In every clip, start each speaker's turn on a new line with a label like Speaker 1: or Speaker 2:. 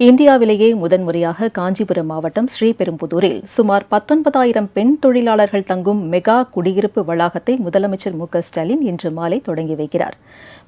Speaker 1: இந்தியாவிலேயே முதன்முறையாக காஞ்சிபுரம் மாவட்டம் ஸ்ரீபெரும்புதூரில் சுமார் பத்தொன்பதாயிரம் பெண் தொழிலாளர்கள் தங்கும் மெகா குடியிருப்பு வளாகத்தை முதலமைச்சர் மு ஸ்டாலின் இன்று மாலை தொடங்கி வைக்கிறார்.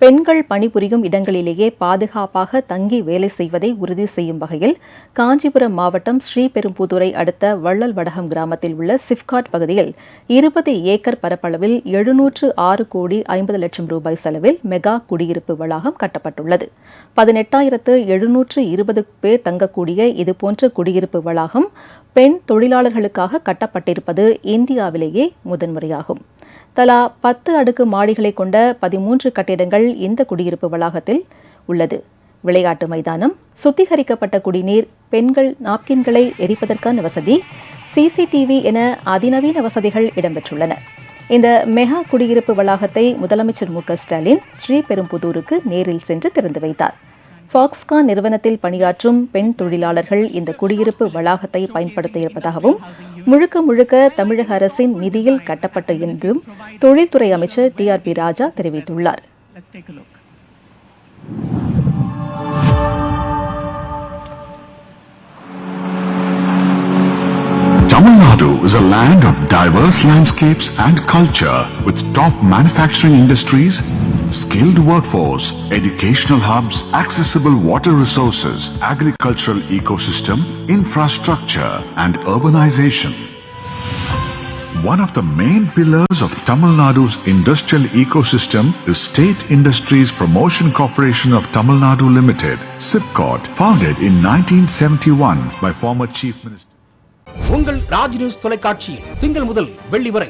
Speaker 1: பெண்கள் பணிபுரியும் இடங்களிலேயே பாதுகாப்பாக தங்கி வேலை செய்வதை உறுதி செய்யும் வகையில் காஞ்சிபுரம் மாவட்டம் ஸ்ரீபெரும்புதூரை அடுத்த வள்ளல் வடகம் கிராமத்தில் உள்ள சிப்காட் பகுதியில் இருபது ஏக்கர் பரப்பளவில் எழுநூற்று ஆறு கோடி ஐம்பது லட்சம் ரூபாய் செலவில் மெகா குடியிருப்பு வளாகம் கட்டப்பட்டுள்ளது. பதினெட்டாயிரத்து எழுநூற்று இருபது பேர் தங்கக்கூடிய இதுபோன்ற குடியிருப்பு வளாகம் பெண் தொழிலாளர்களுக்காக கட்டப்பட்டிருப்பது இந்தியாவிலேயே முதன்முறையாகும். தலா பத்து அடுக்கு மாடிகளை கொண்ட பதிமூன்று கட்டிடங்கள் இந்த குடியிருப்பு வளாகத்தில் உள்ளது. விளையாட்டு மைதானம் சுத்திகரிக்கப்பட்ட குடிநீர் பெண்கள் நாப்கின்களை எரிப்பதற்கான வசதி சிசிடிவி என அதிநவீன வசதிகள் இடம்பெற்றுள்ளன. இந்த மெகா குடியிருப்பு வளாகத்தை முதலமைச்சர் மு க ஸ்டாலின் ஸ்ரீபெரும்புதூருக்கு நேரில் சென்று திறந்து வைத்தார். ஃபாக்ஸ்கான் நிறுவனத்தில் பணியாற்றும் பெண் தொழிலாளர்கள் இந்த குடியிருப்பு வளாகத்தை பயன்படுத்த இருப்பதாகவும் முழுக்க முழுக்க தமிழக அரசின் நிதியில் கட்டப்பட்ட என்றும் தொழில்துறை அமைச்சர் டி ஆர் பி ராஜா தெரிவித்துள்ளார்.
Speaker 2: Tamil Nadu is a land of diverse landscapes and culture with top manufacturing industries, skilled workforce, educational hubs, accessible water resources, agricultural ecosystem, infrastructure and urbanization. One of the main pillars of Tamil Nadu's industrial ecosystem is State Industries Promotion Corporation of Tamil Nadu Limited, SIPCOT, founded in 1971 by former Chief Minister.
Speaker 3: உங்கள் Raj news தொலைக்காட்சியில் திங்கள் முதல் வெள்ளி வரை